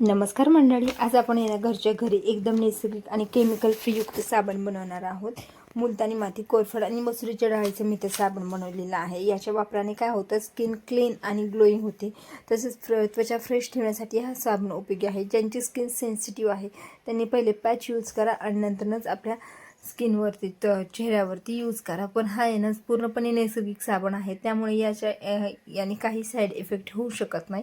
नमस्कार मंडळी आज आपण या घरच्या घरी एकदम नैसर्गिक आणि केमिकल फ्रीयुक्त साबण बनवणार आहोत. मुलतानी माती कोरफड आणि मसुरीच्या डाळीचं मी ते साबण बनवलेलं आहे. याच्या वापराने काय होतं? स्किन क्लीन आणि ग्लोईंग होते. तसेच फ्र त्वचा फ्रेश ठेवण्यासाठी हा साबण उपयोगी आहे. ज्यांची स्किन सेन्सिटिव्ह आहे त्यांनी पहिले पॅच यूज करा आणि नंतरच आपल्या स्किनवरती त चेहऱ्यावरती यूज करा. पण हा येणं ना पूर्णपणे नैसर्गिक साबण आहे. त्यामुळे याच्या याने काही साईड इफेक्ट होऊ शकत नाही.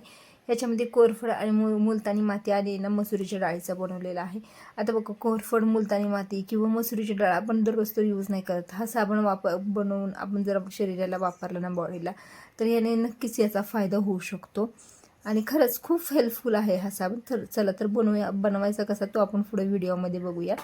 याच्यामध्ये कोरफड आणि मु मुलतानी माती आणि ना मसुरीच्या डाळीचा बनवलेला आहे. आता बघा कोरफड मुलतानी माती किंवा मसुरीची डाळ आपण दररोज तो यूज नाही करत. हा साबण वापर बनवून आपण जर शरीराला वापरला ना बॉडीला तर याने नक्कीच याचा फायदा होऊ शकतो. आणि खरंच खूप हेल्पफुल आहे हा साबण. तर चला तर बनवूया बनवायचा कसा तो आपण पुढे व्हिडिओमध्ये बघूया.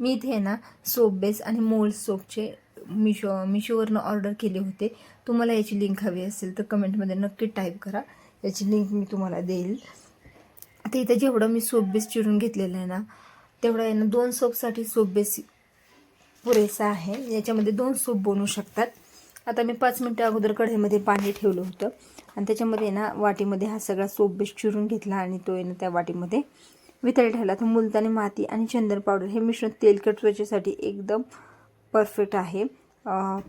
मी इथे ना सोप बेस आणि मोल्ड सोपचे मिशो मिशोवरनं ऑर्डर केले होते. तुम्हाला याची लिंक हवी असेल तर कमेंटमध्ये नक्की टाईप करा. याची लिंक मी तुम्हाला देईल. आता इथं जेवढं मी सोप बेस चिरून घेतलेलं आहे ना तेवढं आहे ना दोन सोपसाठी सोप बेस पुरेसा आहे. याच्यामध्ये दोन सूप बनवू शकतात. आता मी पाच मिनटं अगोदर कढईमध्ये पाणी ठेवलं होतं. आणि त्याच्यामध्ये ना वाटीमध्ये हा सगळा सोप बेस चिरून घेतला आणि तो आहे ना त्या वाटीमध्ये वितळ ठेवला. तर मुलतानी माती आणि चंदन पावडर हे मिश्रण तेलकट त्वचेसाठी एकदम परफेक्ट आहे.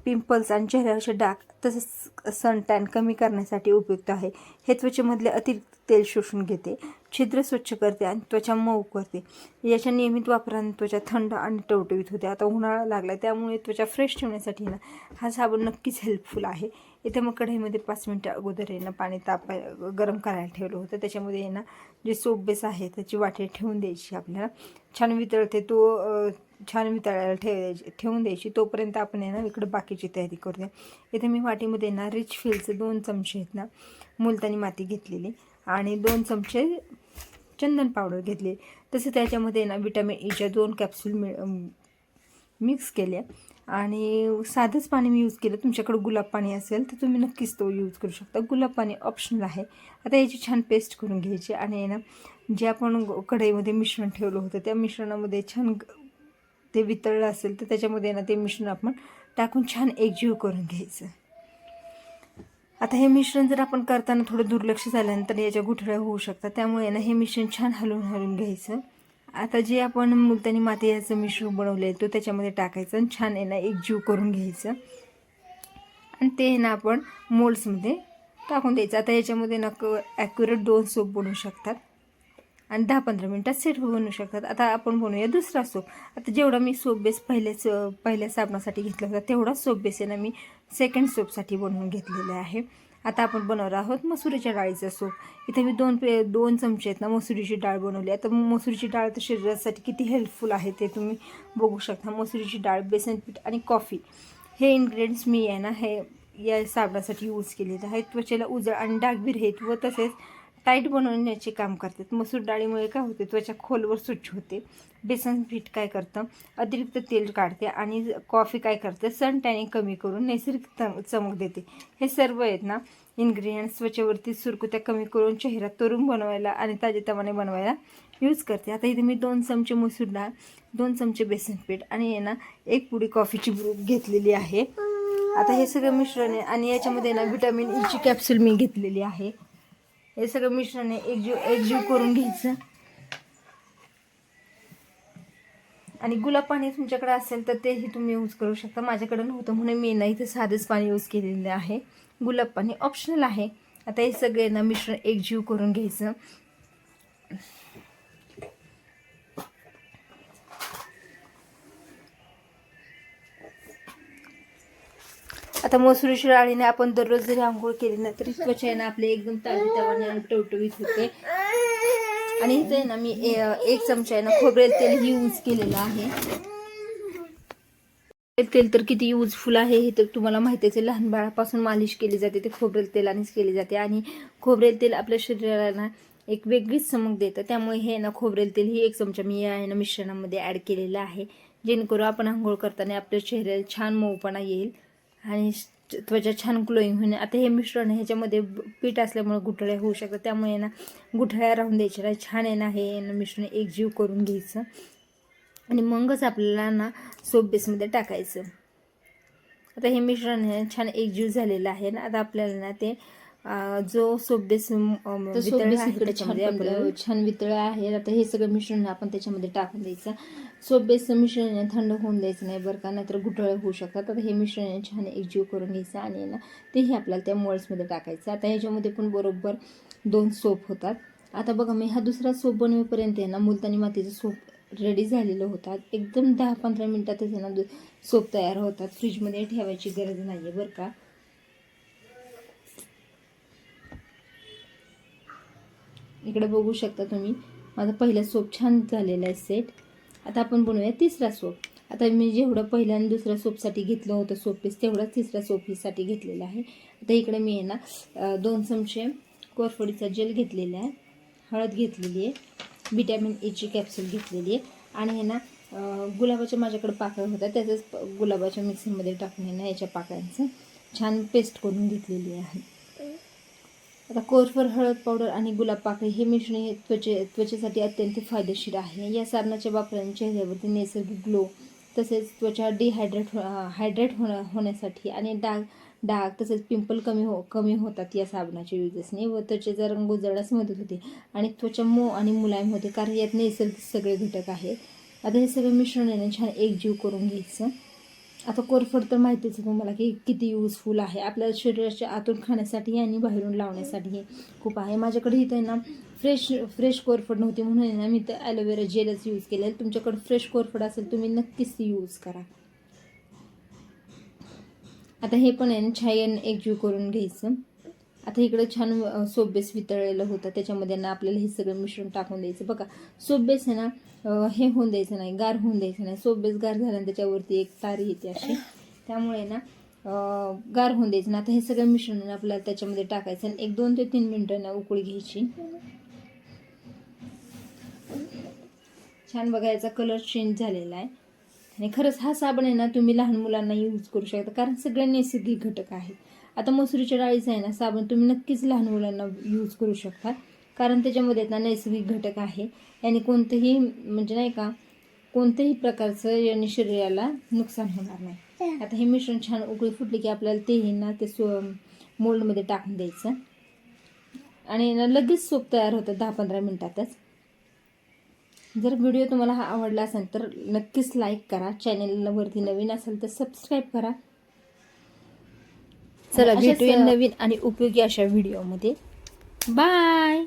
पिंपल्स आणि चेहऱ्यावरचे डाग तसेच सनटॅन कमी करण्यासाठी उपयुक्त आहे. हे त्वचेमधले अतिरिक्त तेल शोषून घेते छिद्र स्वच्छ करते आणि त्वचा मऊ करते. याच्या नियमित वापराने त्वचा थंड आणि टवटवीत होते. आता उन्हाळा लागला त्यामुळे त्वचा फ्रेश ठेवण्यासाठी ना हा साबण नक्कीच हेल्पफुल आहे. इथे मग कढईमध्ये पाच मिनटं अगोदर आहे ना पाणी तापाय गरम करायला ठेवलं होतं. त्याच्यामध्ये ना जे सोप बेस आहे त्याची वाटी ठेवून द्यायची आपल्याला. छान वितळते तो छान वितळायला ठेव ठेवून द्यायची. तोपर्यंत आपण आहे ना इकडं बाकीची तयारी करूया. इथे मी वाटीमध्ये ना रिच फिलचे दोन चमचे आहेत ना मुलतानी माती घेतलेली आणि दोन चमचे चंदन पावडर घेतली तसे त्याच्यामध्ये ना विटॅमिन ईच्या e दोन कॅप्सूल मि मिक्स केल्या आणि साधंच पाणी मी यूज केलं. तुमच्याकडे गुलाब पाणी असेल तर तुम्ही नक्कीच तो यूज करू शकता. गुलाब पाणी ऑप्शनल आहे. आता याची छान पेस्ट करून घ्यायची आणि आहे ना जे आपण कढईमध्ये मिश्रण ठेवलं होतं त्या मिश्रणामध्ये छान ते वितळलं असेल तर त्याच्यामध्ये ना ते मिश्रण आपण टाकून छान एकजीव करून घ्यायचं. आता हे मिश्रण जर आपण करताना थोडं दुर्लक्ष झाल्यानंतर याच्या गुठळ्या होऊ शकतात त्यामुळे ना हे मिश्रण छान हलवून हलवून घ्यायचं. आता जे आपण मुलतानी माती याचं मिश्रण बनवलं आहे तो त्याच्यामध्ये टाकायचं आणि छान आहे ना एकजीव करून घ्यायचं. आणि ते आहे ना आपण मोल्ड्समध्ये टाकून द्यायचं. आता याच्यामध्ये ना क ॲक्युरेट दोन सोप बनवू शकतात. आणि दहा पंधरा मिनटात सेट बनवू शकतात. आता आपण बनवूया दुसरा सोप. आता जेवढा मी सोप बेस पहिल्याच पहिल्या साबणासाठी घेतला होता तेवढा सोप बेस आहे मी सेकंड सोपसाठी बनवून घेतलेला आहे. आता आपण बनवणार आहोत मसुरीच्या डाळीचा सूप. इथे मी दोन पे दोन चमचे आहेत ना मसुरीची डाळ बनवली. आता मसुरीची डाळ तर शरीरासाठी किती हेल्पफुल आहे ते तुम्ही बघू शकता. मसुरीची डाळ बेसन पीठ आणि कॉफी हे इन्ग्रेडियंट्स मी आहे ना हे या साबणासाठी यूज केलेले आहेत. त्वचेला उजळ आणि डागविरहित व तसेच टाईट बनवण्याचे काम करतात. मसूर डाळीमुळे काय होते? त्वचा खोलवर स्वच्छ होते. बेसन पीठ काय करतं? अतिरिक्त तेल काढते आणि कॉफी काय करते? सन टॅनिंग कमी करून नैसर्गिक चमक देते. हे सर्व आहेत ना इन्ग्रेडियंट्स त्वचेवरती सुरकुत्या कमी करून चेहरा तरुण बनवायला आणि ताजेतवाने बनवायला यूज करते. आता इथे मी दोन चमचे मसूर डाळ दोन चमचे बेसन पीठ आणि आहे ना एक पुडी कॉफीची ब्रू घेतलेली आहे. आता हे सगळं मिश्रण आहे आणि याच्यामध्ये ना विटॅमिन ईची कॅप्सूल मी घेतलेली आहे. हे सगळं मिश्रण एकजीव एकजीव करून घ्यायचं. आणि गुलाब पाणी तुमच्याकडे असेल तर तेही तुम्ही यूज करू शकता. माझ्याकडे नव्हतं म्हणून मी ना इथे साधंच पाणी यूज केलेलं आहे. गुलाब पाणी ऑप्शनल आहे. आता हे सगळे ना मिश्रण एकजीव करून घ्यायचं. आता मसुरीची डाळीने आपण दररोज जरी आंघोळ केली ना तरी त्वचा आहे ना आपली एकदम ताजी तवाने आणि टवटवीत होते. आणि इथे आहे ना मी एक चमचा आहे ना खोबरेल तेल यूज केलेलं आहे. खोबरेल तेल तर किती युजफुल आहे हे तर तुम्हाला माहितीच आहे लहान बाळापासून मालिश केली जाते ते खोबरेल तेलानेच केली जाते. आणि खोबरेल तेल आपल्या शरीराला ना एक वेगळीच चमक देतं. त्यामुळे हे ना खोबरेल तेल ही एक चमचा मी या आहे ना मिश्रणामध्ये ॲड केलेलं आहे. जेणेकरून आपण आंघोळ करताना आपल्या चेहऱ्याला छान मऊपणा येईल. आणि त्वचा छान ग्लोईंग होणे. आता हे मिश्रण ह्याच्यामध्ये पीठ असल्यामुळे गुठळ्या होऊ शकतात. त्यामुळे ना गुठळ्या राहून द्यायच्या नाही. छान आहे ना हे मिश्रण एकजीव करून घ्यायचं. आणि मगच आपल्याला ना सोप बेसमध्ये टाकायचं. आता हे मिश्रण आहे छान एकजीव झालेलं आहे ना. आता आपल्याला ना ते जो सोप बेस बेस आहे त्याच्यामध्ये छान वितळ आहे. आता हे सगळं मिश्रण आपण त्याच्यामध्ये टाकून द्यायचं. सोप बेसचं मिश्रण थंड होऊन द्यायचं नाही बरं का नाहीतर घुटळे होऊ शकतात. आता हे मिश्रण छान एकजीव करून घ्यायचं आणि ना तेही आपल्याला त्या मोल्ड्समध्ये टाकायचं. आता ह्याच्यामध्ये पण बरोबर दोन सोप होतात. आता बघा मी हा दुसरा सोप बनवेपर्यंत आहे ना मुलतानी मातीचा सोप रेडी झालेलं होतात एकदम दहा पंधरा मिनटातच आहे ना सोप तयार होतात. फ्रीजमध्ये ठेवायची गरज नाही आहे बरं का. इकडे बघू शकता तुम्ही माझा पहिला सोप छान झालेला आहे सेट आता आपण बनवूया तिसरा सोप. आता मी जेवढं पहिल्या आणि दुसऱ्या सोपसाठी घेतलं होतं सोप पीस तेवढाच तिसऱ्या सोप पीससाठी घेतलेला आहे. आता इकडे मी आहे ना दोन चमचे कोरफडीचा जेल घेतलेला आहे. हळद घेतलेली आहे. विटॅमिन एची कॅप्सूल घेतलेली आहे. आणि आहे ना गुलाबाच्या माझ्याकडे पाकळ्या होत्या. त्याचंच गुलाबाच्या मिक्सरमध्ये टाकून आहे ना याच्या पाकळ्यांचं छान पेस्ट करून घेतलेली आहे. आता कोरफर हळद पावडर आणि गुलाब पाकळी हे मिश्रण हे त्वचे त्वचेसाठी अत्यंत फायदेशीर आहे. या साबणाच्या वापराने चेहऱ्यावरती नैसर्गिक ग्लो तसेच त्वचा डिहायड्रेट हो हायड्रेट होण्या होण्यासाठी आणि डाग डाग तसेच पिंपल कमी हो कमी होतात या साबणाच्या युजेसने व त्वचेचा रंग उजळण्यास मदत होते आणि त्वचा मऊ आणि मुलायम होते कारण यात नैसर्गिक सगळे घटक आहेत. आता हे सगळं मिश्रण आहे छान एकजीव करून घ्यायचं. आता कोरफड तर माहितीच आहे तुम्हाला की किती युजफुल आहे. आपल्या शरीराच्या आतून खाण्यासाठी आणि बाहेरून लावण्यासाठी हे खूप आहे. माझ्याकडे इथं आहे ना फ्रेश फ्रेश कोरफड नव्हती म्हणून आहे ना मी तर ॲलोवेरा जेलच यूज केलं आहे. तुमच्याकडे फ्रेश कोरफड असेल तुम्ही नक्कीच ती यूज करा. आता हे पण आहे ना छायन एकजीव करून घ्यायचं. आता इकडे छान सोबेस वितळलेलं होतं. त्याच्यामध्ये ना आपल्याला हे सगळं मिश्रण टाकून द्यायचं. बघा सोबेस आहे ना हे होऊन द्यायचं नाही गार होऊन द्यायचं नाही. सोप गार झाल्याने त्याच्यावरती एक तारी येते अशी. त्यामुळे ना गार होऊन द्यायचं ना आता हे सगळं मिश्रण आपल्याला त्याच्यामध्ये टाकायचं आणि एक दोन ते तीन मिनटं ना उकळी घ्यायची. छान बघा याचा कलर चेंज झालेला आहे. आणि खरंच हा साबण आहे ना तुम्ही लहान मुलांना यूज करू शकता. कारण सगळे नैसर्गिक घटक आहेत. आता मसुरीच्या डाळीचा आहे ना साबण तुम्ही नक्कीच लहान मुलांना यूज करू शकता. कारण त्याच्यामध्ये ना नैसर्गिक घटक आहे. याने कोणतंही म्हणजे नाही का कोणत्याही प्रकारचं याने शरीराला नुकसान होणार नाही. आता हे मिश्रण छान उकळी फुटली की आपल्याला तेही ना ते सो मोल्डमध्ये टाकून द्यायचं. आणि ना लगेच सोप तयार होतं दहा पंधरा मिनटातच. जर व्हिडिओ तुम्हाला हा आवडला असेल तर नक्कीच लाईक करा. चॅनेलवरती नवीन असेल तर सबस्क्राईब करा. चला भेटूया नवीन आणि उपयोगी अशा व्हिडिओमध्ये. बाय!